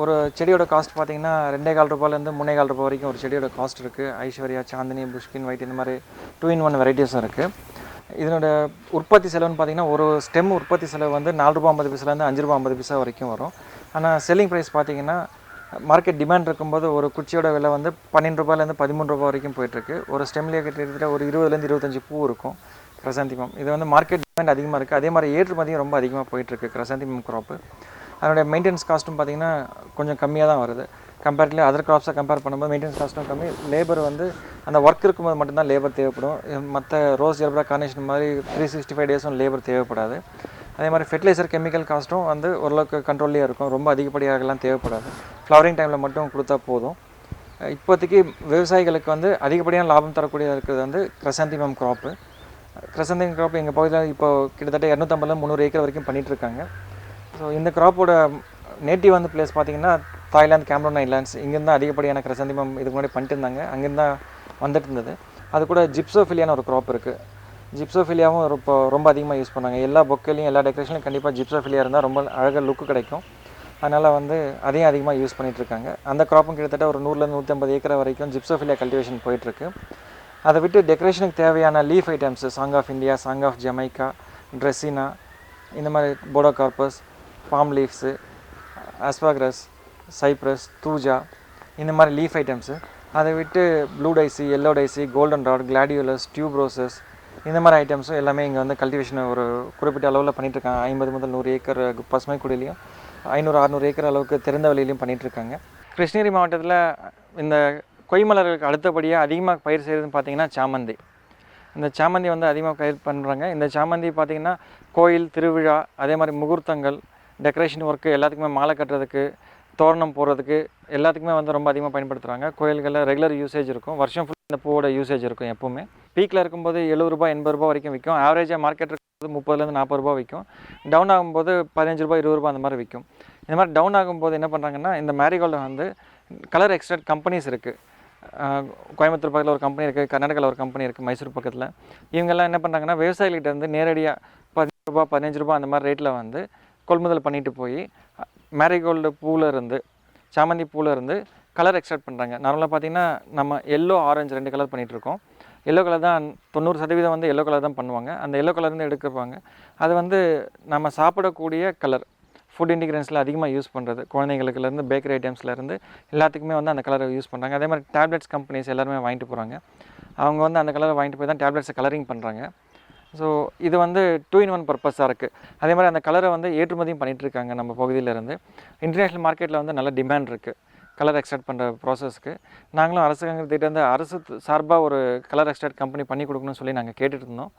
ஒரு செடியோட காஸ்ட் பார்த்தீங்கன்னா ரெண்டே கால் ரூபாயிலேருந்து மூணே கால் ரூபாய் வரைக்கும் ஒரு செடியோட காஸ்ட் இருக்குது ஐஸ்வர்யா சாந்தினி புஷ்கின் ஒயிட் இந்த மாதிரி டூ இன் ஒன் வெரைட்டிஸும் இருக்குது இதனோட உற்பத்தி செலவுன்னு பார்த்தீங்கன்னா ஒரு ஸ்டெம் உற்பத்தி செலவு வந்து நாலு ரூபா ஐம்பது பைசாலேருந்து அஞ்சு ரூபா ஐம்பது பைசா வரைக்கும் வரும். ஆனால் செல்லிங் ப்ரைஸ் பார்த்தீங்கன்னா மார்க்கெட் டிமாண்ட் இருக்கும்போது ஒரு குச்சியோட விலை வந்து பன்னெண்டு ரூபாயிலேருந்து பதிமூணு ரூபாய் வரைக்கும் போயிட்டுருக்கு. ஒரு ஸ்டெம்லேயே கிட்டத்தட்ட ஒரு இருபதுலேருந்து இருபத்தஞ்சி பூ இருக்கும் கிரசாந்திமம் இது வந்து மார்க்கெட் டிமாண்ட் அதிகமாக இருக்குது அதே மாதிரி ஏற்றுமதியும் ரொம்ப அதிகமாக போயிட்டுருக்கு கிரசாந்திமம் க்ராப்பு அதனுடைய மெயின்டெனன்ஸ் காஸ்ட்டும் பார்த்திங்கன்னா கொஞ்சம் கம்மியாக தான் வருது. கம்பேரிட்லி அதர் கிராப்ஸை கம்பேர் பண்ணும்போது மெயின்டெனன்ஸ் காஸ்ட்டும் கம்மி. லேபர் வந்து அந்த ஒர்க் இருக்கும்போது மட்டும்தான் லேபர் தேவைப்படும். மற்ற ரோஸ் எல்பரா கார்னேஷன் மாதிரி த்ரீ சிக்ஸ்டி ஃபைவ் டேஸும் லேபர் தேவைப்படாது. அதே மாதிரி ஃபெர்டிலைசர் கெமிக்கல் காஸ்ட்டும் வந்து ஓரளவுக்கு கண்ட்ரோல்லே இருக்கும். ரொம்ப அதிகப்படியாகலாம் தேவைப்படாது. ஃப்ளவரிங் டைமில் மட்டும் கொடுத்தா போதும். இப்போதைக்கு விவசாயிகளுக்கு வந்து அதிகப்படியான லாபம் தரக்கூடியதாக இருக்கிறது வந்து கிரசந்திமம் க்ராப்பு கிரசந்திமம் க்ராப் எங்கள் பகுதியில் இப்போ கிட்டத்தட்ட இரநூத்தம்பதுல முந்நூறு ஏக்கர் வரைக்கும் பண்ணிகிட்ருக்காங்க இருக்காங்க. ஸோ இந்த க்ராப்போட நேட்டிவ் வந்து பிளேஸ் பார்த்தீங்கன்னா தாய்லாந்து கேமரோன் ஐலாண்ட்ஸ் இங்கேருந்து அதிகப்படியான கிரசந்திமம் இதுக்கு முன்னாடி பண்ணிட்டு இருந்தாங்க. அங்கேருந்து தான் வந்துட்டு இருந்தது. அது கூட ஜிப்சோஃபிலியான ஒரு க்ராப் இருக்குது ஜிப்சோஃபிலியாவும் இப்போ ரொம்ப அதிகமாக யூஸ் பண்ணாங்க. எல்லா பொக்கேலையும் எல்லா டெக்கரேஷன்லையும் கண்டிப்பாக ஜிப்சோஃபிலியா இருந்தால் ரொம்ப அழகாக லுக்கு கிடைக்கும். அதனால் வந்து அதையும் அதிகமாக யூஸ் பண்ணிகிட்ருக்காங்க இருக்காங்க. அந்த க்ராப்பும் கிட்டத்தட்ட ஒரு நூறுலேருந்து நூற்றம்பது ஏக்கர் வரைக்கும் ஜிப்சோஃபிலியா கல்டிவேஷன் போயிட்டுருக்கு அதை விட்டு டெக்கரேஷனுக்கு தேவையான leaf items song of India song of Jamaica dracaena இந்த மாதிரி podocarpus palm leaves அஸ்வாக்ரஸ் cypress thuja இந்த மாதிரி லீஃப் ஐட்டம்ஸு அதை விட்டு blue daisy yellow daisy goldenrod gladiolus tuberoses இந்த மாதிரி ஐட்டம்ஸும் எல்லாமே இங்கே வந்து கல்டிவேஷன் ஒரு குறிப்பிட்ட அளவில் பண்ணிகிட்ருக்காங்க ஐம்பது முதல் நூறு ஏக்கர் பசுமை குடிலையும் ஐநூறு அறநூறு ஏக்கர் அளவுக்கு திறந்த வெளியிலையும் பண்ணிகிட்ருக்காங்க கிருஷ்ணகிரி மாவட்டத்தில் இந்த கொய்மலர்களுக்கு அடுத்தபடியாக அதிகமாக பயிர் செய்கிறதுன்னு பார்த்தீங்கன்னா சாமந்தி. இந்த சாமந்தி வந்து அதிகமாக பயிர் பண்ணுறாங்க இந்த சாமந்தி பார்த்திங்கன்னா கோயில் திருவிழா அதே மாதிரி முகூர்த்தங்கள் டெக்கரேஷன் ஒர்க்கு எல்லாத்துக்குமே மாலை கட்டுறதுக்கு தோரணம் போடுறதுக்கு எல்லாத்துக்குமே வந்து ரொம்ப அதிகமாக பயன்படுத்துகிறாங்க கோயில்களில் ரெகுலர் யூசேஜ் இருக்கும். வருஷம் ஃபுல்லாக இந்த பூவோட யூசேஜ் இருக்கும் எப்போவுமே. பீக்கில் இருக்கும்போது எழுபது ரூபாய் எண்பது ரூபாய் வரைக்கும் விற்கும் ஆவரேஜாக மார்க்கெட் இருக்கும்போது முப்பதுலேருந்து நாற்பது ரூபாய் விற்கும் டவுன் ஆகும்போது பதினஞ்சு ரூபாய் இருபது ரூபாய் அந்த மாதிரி விற்கும் இந்த மாதிரி டவுன் ஆகும்போது என்ன பண்ணுறாங்கன்னா இந்த மேரிகோல்டு வந்து கலர் எக்ஸ்டர்ட் கம்பெனிஸ் இருக்குது கோயம்புத்தூர் பக்கத்தில் ஒரு கம்பெனி இருக்குது கர்நாடகாவில் ஒரு கம்பெனி இருக்குது மைசூர் பக்கத்தில். இவங்கெல்லாம் என்ன பண்ணுறாங்கன்னா விவசாயிகிட்ட வந்து நேரடியாக பதினஞ்சு ரூபா பதினஞ்சு ரூபா அந்த மாதிரி ரேட்டில் வந்து கொள்முதல் பண்ணிட்டு போய் மேரிகோல்டு பூவில் இருந்து சாமந்தி பூவில் இருந்து கலர் எக்ஸ்ட்ராக்ட் பண்ணுறாங்க நார்மலாக பார்த்தீங்கன்னா நம்ம எல்லோ ஆரஞ்சு ரெண்டு கலர் பண்ணிகிட்ருக்கோம் எல்லோ கலர் தான் தொண்ணூறு சதவீதம் வந்து எல்லோ கலர் தான் பண்ணுவாங்க. அந்த எல்லோ கலர்லேருந்து எடுக்கிறப்பாங்க. அது வந்து நம்ம சாப்பிடக்கூடிய கலர் ஃபுட் இன்டிகிரியன்ஸில் அதிகமாக யூஸ் பண்ணுறது குழந்தைங்களுக்குலேருந்து பேக்கரி ஐட்டம்ஸ்லேருந்து எல்லாத்துக்குமே வந்து அந்த கலரை யூஸ் பண்ணுறாங்க அதே மாதிரி டேப்லெட்ஸ் கம்பெனிஸ் எல்லாருமே வாங்கிட்டு போகிறாங்க அவங்க வந்து அந்த கலரை வாங்கிட்டு போய் தான் டேப்லெட்ஸை கலரிங் பண்ணுறாங்க ஸோ இது வந்து டூ இன் ஒன் பர்பஸாக இருக்குது அதே மாதிரி அந்த கலரை வந்து ஏற்றுமதியும் பண்ணிகிட்ருக்காங்க இருக்காங்க நம்ம பகுதியிலேருந்து. இன்டர்நேஷ்னல் மார்க்கெட்டில் வந்து நல்ல டிமாண்ட் இருக்குது கலர் எக்ஸ்ட்ராக்ட் பண்ணுற ப்ராசஸ்க்கு நாங்களும் அரசாங்கத்திட்ட இருந்து அரசு சார்பாக ஒரு கலர் எக்ஸ்ட்ராக்ட் கம்பெனி பண்ணி கொடுக்கணும்னு சொல்லி நாங்கள் கேட்டுட்டு இருந்தோம்.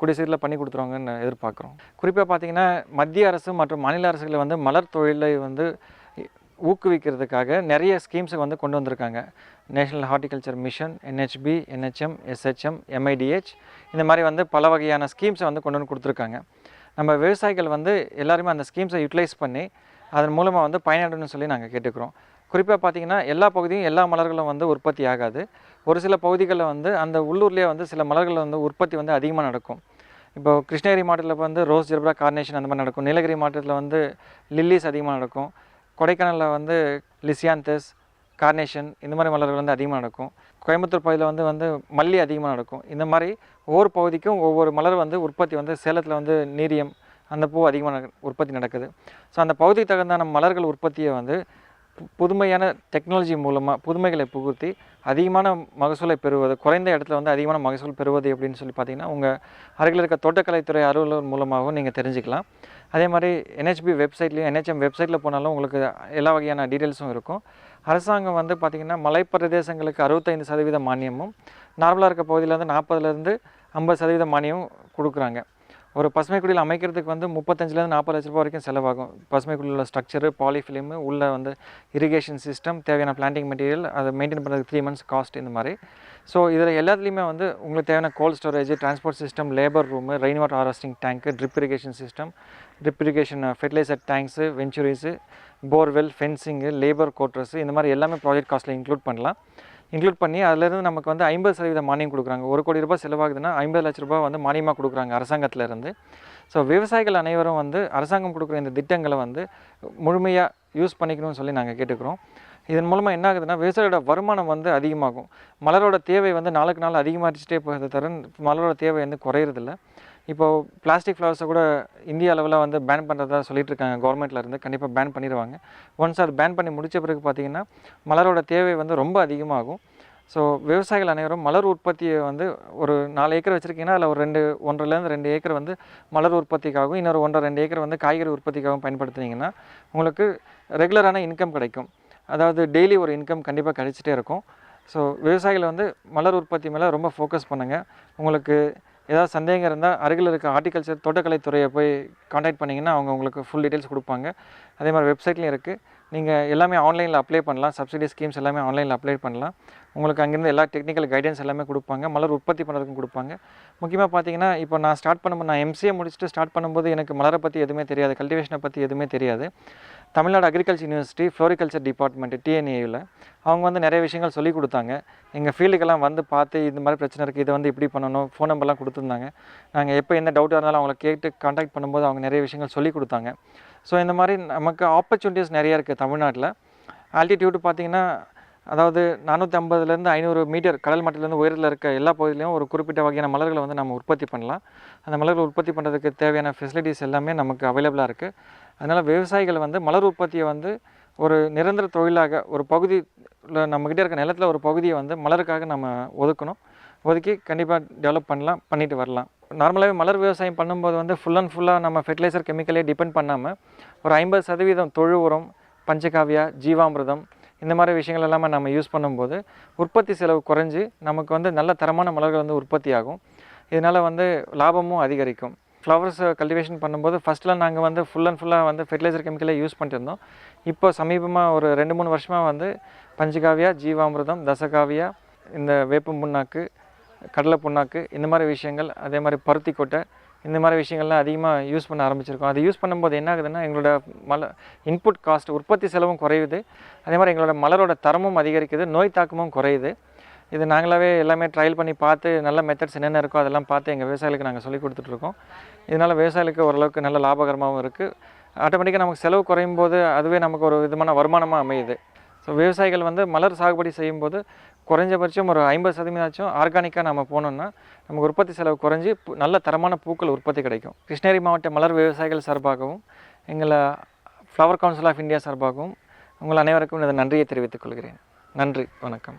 கூடிய சீக்கிரத்தில் பண்ணி கொடுத்துருவாங்கன்னு எதிர்பார்க்குறோம். குறிப்பாக பார்த்தீங்கன்னா மத்திய அரசு மற்றும் மாநில அரசுகளை வந்து மலர் தொழிலை வந்து ஊக்குவிக்கிறதுக்காக நிறைய ஸ்கீம்ஸை வந்து கொண்டு வந்திருக்காங்க. National Horticulture Mission NHP NHM SHM MIDH இந்த மாதிரி வந்து பல வகையான ஸ்கீம்ஸை வந்து கொண்டு வந்து கொடுத்துருக்காங்க. நம்ம விவசாயிகள் வந்து எல்லாருமே அந்த ஸ்கீம்ஸை யூட்டிலைஸ் பண்ணி அதன் மூலமாக வந்து பயனடைன்னு சொல்லி நாங்கள் கேட்டுக்கிறோம். குறிப்பாக பார்த்தீங்கன்னா எல்லா பகுதியும் எல்லா மலர்களும் வந்து உற்பத்தி ஆகாது. ஒரு சில பகுதிகளில் வந்து அந்த உள்ளூர்லேயே வந்து சில மலர்கள் வந்து உற்பத்தி வந்து அதிகமாக நடக்கும். இப்போ கிருஷ்ணகிரி மாவட்டத்தில் வந்து ரோஸ் ஜெர்பரா கார்னேஷன் அந்த மாதிரி நடக்கும். நீலகிரி மாவட்டத்தில் வந்து லில்லிஸ் அதிகமாக நடக்கும். கொடைக்கானலில் வந்து லிசியாந்தஸ் கார்னேஷன் இந்த மாதிரி மலர்கள் வந்து அதிகமாக நடக்கும். கோயம்புத்தூர் பகுதியில் வந்து வந்து மல்லி அதிகமாக நடக்கும். இந்த மாதிரி ஒவ்வொரு பகுதிக்கும் ஒவ்வொரு மலர் வந்து உற்பத்தி வந்து சேலத்தில் வந்து நீரியம் அந்த பூ அதிகமாக உற்பத்தி நடக்குது. ஸோ அந்த பகுதிக்கு தகுந்தான மலர்கள் உற்பத்தியை வந்து புதுமையான டெக்னாலஜி மூலமாக புதுமைகளை புகுத்தி அதிகமான மகசூலை பெறுவது குறைந்த இடத்துல வந்து அதிகமான மகசூல் பெறுவது அப்படின்னு சொல்லி பார்த்தீங்கன்னா உங்கள் அருகில் இருக்க தோட்டக்கலைத்துறை அலுவலர் மூலமாகவும் நீங்கள் தெரிஞ்சுக்கலாம். அதே மாதிரி என்ஹெச்பி வெப்சைட்லேயும் என்ஹெச்எம் வெப்சைட்டில் போனாலும் உங்களுக்கு எல்லா வகையான டீட்டெயில்ஸும் இருக்கும். அரசாங்கம் வந்து பார்த்திங்கன்னா மலைப்பிரதேசங்களுக்கு அறுபத்தைந்து சதவீத மானியமும் நார்மலாக இருக்க பகுதியில் வந்து நாற்பதுலேருந்து ஐம்பது சதவீத மானியம் கொடுக்குறாங்க. ஒரு பசுமை குடியில் அமைக்கிறதுக்கு வந்து முப்பத்தஞ்சிலேருந்து நாற்பது லட்ச ரூபா வரைக்கும் செலவாகும். பசுமை குடியில் ஸ்ட்ரக்சரு பாலிஃபிலிமு உள்ள வந்து இரிகேஷன் சிஸ்டம் தேவையான பிளான்டிங் மெட்டீரியல் அதை மெயின்டைன் பண்ணுறதுக்கு த்ரீ மந்த்ஸ் காஸ்ட் இந்த மாதிரி. ஸோ இதில் எல்லாத்துலேயுமே வந்து உங்களுக்கு தேவையான cold storage transport system labour room rain water harvesting tank drip irrigation system drip irrigation fertiliser tanks venturis borewell fencing labour quarters இந்த மாதிரி எல்லாமே ப்ராஜெக்ட் காஸ்ட்டில் இன்க்ளூட் பண்ணலாம். இன்க்ளூட் பண்ணி அதுலேருந்து நமக்கு வந்து ஐம்பது சதவீத மானியம் கொடுக்குறாங்க. ஒரு கோடி ரூபாய் செலவாகுதுன்னா ஐம்பது லட்ச ரூபாய் வந்து மானியமாக கொடுக்குறாங்க அரசாங்கத்திலேருந்து ஸோ விவசாயிகள் அனைவரும் வந்து அரசாங்கம் கொடுக்குற இந்த திட்டங்களை வந்து முழுமையாக யூஸ் பண்ணிக்கணும்னு சொல்லி நாங்கள் கேட்டுக்கிறோம். இதன் மூலமாக என்ன ஆகுதுன்னா விவசாயியோட வருமானம் வந்து அதிகமாகும். மலரோட தேவை வந்து நாளுக்கு நாள் அதிகமாகிட்டே போகிறது தவிர மலரோட தேவை வந்து குறையிறதில்ல. இப்போது பிளாஸ்டிக் ஃப்ளவர்ஸை கூட இந்திய அளவில் வந்து பேன் பண்ணுறதா சொல்லிட்டு இருக்காங்க கவர்மெண்ட்ல இருந்து கண்டிப்பாக பேன் பண்ணிடுவாங்க ஒன்ஸ் அது பேன் பண்ணி முடித்த பிறகு பார்த்திங்கன்னா மலரோட தேவை வந்து ரொம்ப அதிகமாகும். ஸோ விவசாயிகள் அனைவரும் மலர் உற்பத்தியை வந்து ஒரு நாலு ஏக்கர் வச்சுருக்கீங்கன்னா அதில் ஒரு ரெண்டு ஒன்றரைலேருந்து ரெண்டு ஏக்கர் வந்து மலர் உற்பத்திக்காகவும் இன்னொரு ஒன்றரை ரெண்டு ஏக்கர் வந்து காய்கறி உற்பத்திக்காகவும் பயன்படுத்துனீங்கன்னா உங்களுக்கு ரெகுலரான இன்கம் கிடைக்கும். அதாவது டெய்லி ஒரு இன்கம் கண்டிப்பாக கிடைச்சிட்டே இருக்கும். ஸோ விவசாயிகள் வந்து மலர் உற்பத்தி மேலே ரொம்ப ஃபோக்கஸ் பண்ணுங்கள் உங்களுக்கு ஏதாவது சந்தேகம் இருந்தால் அருகில் இருக்க ஹார்டிகல்ச்சர் தோட்டக்கலைத்துறையை போய் காண்டாக்ட் பண்ணிங்கன்னா அவங்க உங்களுக்கு ஃபுல் டீட்டெயில்ஸ் கொடுப்பாங்க. அதே மாதிரி வெப்சைட்லேயும் இருக்குது நீங்கள் எல்லாமே ஆன்லைனில் அப்ளை பண்ணலாம். சப்சிடி ஸ்கீம்ஸ் எல்லாமே ஆன்லைனில் அப்ளை பண்ணலாம். உங்களுக்கு அங்கேருந்து எல்லா டெக்னிக்கல் கைடன்ஸ் எல்லாமே கொடுப்பாங்க. மலர் உற்பத்தி பண்ணுறதுக்கும் கொடுப்பாங்க. முக்கியமாக பார்த்தீங்கன்னா இப்போ நான் ஸ்டார்ட் பண்ணும்போது நான் எம்சிஏ முடிச்சுட்டு ஸ்டார்ட் பண்ணும்போது எனக்கு மலரை பற்றி எதுவுமே தெரியாது. கல்டிவேஷனை பற்றி எதுவுமே தெரியாது. Tamil Nadu agriculture university floriculture department டிஎன்ஏயில் அவங்க வந்து நிறைய விஷயங்கள் சொல்லி கொடுத்தாங்க. எங்கள் ஃபீல்டுக்கெல்லாம் வந்து பார்த்து இந்த மாதிரி பிரச்சனை இருக்குது இதை வந்து இப்படி பண்ணணும் ஃபோன் நம்பர்லாம் கொடுத்துருந்தாங்க. நாங்கள் எப்போ என்ன டவுட்டாக இருந்தாலும் அவங்கள கேட்டு காண்டாக்ட் பண்ணும்போது அவங்க நிறைய விஷயங்கள் சொல்லி கொடுத்தாங்க. ஸோ இந்த மாதிரி நமக்கு ஆப்பர்ச்சுனிட்டிஸ் நிறையா இருக்குது தமிழ்நாட்டில். ஆல்டிடியூட் பார்த்திங்கன்னா அதாவது நானூற்றி ஐம்பதுலேருந்து ஐநூறு மீட்டர் கடல் மட்டத்திலேருந்து உயரத்தில் இருக்க எல்லா பகுதியிலையும் ஒரு குறிப்பிட்ட வகையான மலர்களை வந்து நம்ம உற்பத்தி பண்ணலாம். அந்த மலர்களை உற்பத்தி பண்ணுறதுக்கு தேவையான ஃபெசிலிட்டிஸ் எல்லாமே நமக்கு அவைலபிளாக இருக்குது அதனால் விவசாயிகள் வந்து மலர் உற்பத்தியை வந்து ஒரு நிரந்தர தொழிலாக ஒரு பகுதி நம்மக்கிட்ட இருக்க நிலத்தில் ஒரு பகுதியை வந்து மலருக்காக நம்ம ஒதுக்கணும். ஒதுக்கி கண்டிப்பாக டெவலப் பண்ணலாம் பண்ணிட்டு வரலாம். நார்மலாகவே மலர் விவசாயம் பண்ணும்போது வந்து ஃபுல் அண்ட் ஃபுல்லாக நம்ம ஃபெர்டிலைசர் கெமிக்கலே டிபெண்ட் பண்ணாமல் ஒரு ஐம்பது சதவீதம் தொழு உரம் பஞ்சகாவியா ஜீவாமிர்தம் இந்த மாதிரி விஷயங்கள் எல்லாமே நம்ம யூஸ் பண்ணும்போது உற்பத்தி செலவு குறைஞ்சி நமக்கு வந்து நல்ல தரமான மலர்கள் வந்து உற்பத்தி ஆகும். இதனால் வந்து லாபமும் அதிகரிக்கும். ஃப்ளவர்ஸ் கல்டிவேஷன் பண்ணும்போது ஃபஸ்ட்லாம் நாங்கள் வந்து ஃபுல் அண்ட் ஃபுல்லாக வந்து ஃபெர்டிலைசர் கெமிக்கலே யூஸ் பண்ணிட்டு இருந்தோம். இப்போ சமீபமாக ஒரு ரெண்டு மூணு வருஷமாக வந்து பஞ்சகாவியா ஜீவாமிர்தம் தசகாவியா இந்த வேப்பம் புண்ணாக்கு கடலை புண்ணாக்கு இந்த மாதிரி விஷயங்கள் அதே மாதிரி பருத்தி கொட்டை இந்த மாதிரி விஷயங்கள்லாம் அதிகமாக யூஸ் பண்ண ஆரம்பிச்சிருக்கோம். அது யூஸ் பண்ணும்போது என்ன ஆகுதுன்னா எங்களோட மல இன்புட் காஸ்ட் உற்பத்தி செலவும் குறையுது. அதே மாதிரி எங்களோட மலரோட தரமும் அதிகரிக்குது நோய் தாக்கமும் குறையுது. இது நாங்களாவே எல்லாமே ட்ரையல் பண்ணி பார்த்து நல்ல மெத்தட்ஸ் என்னென்ன இருக்கோ அதெல்லாம் பார்த்து எங்கள் விவசாயிகளுக்கு நாங்கள் சொல்லி கொடுத்துட்ருக்கோம் இதனால் விவசாயிகளுக்கு ஓரளவுக்கு நல்ல லாபகரமாகவும் இருக்குது ஆட்டோமேட்டிக்காக நமக்கு செலவு குறையும் போது அதுவே நமக்கு ஒரு விதமான வருமானமாக அமையுது. ஸோ விவசாயிகள் வந்து மலர் சாகுபடி செய்யும்போது குறைஞ்சபட்சம் ஒரு ஐம்பது சதவீதமாச்சும் ஆர்கானிக்காக நம்ம போனோம்னா நமக்கு உற்பத்தி செலவு குறைஞ்சி நல்ல தரமான பூக்கள் உற்பத்தி கிடைக்கும். கிருஷ்ணகிரி மாவட்ட மலர் விவசாயிகள் சார்பாகவும் எங்களை ஃப்ளவர் கவுன்சில் ஆஃப் இந்தியா சார்பாகவும் உங்கள் அனைவருக்கும் எனது நன்றியை தெரிவித்துக் கொள்கிறேன். நன்றி வணக்கம்.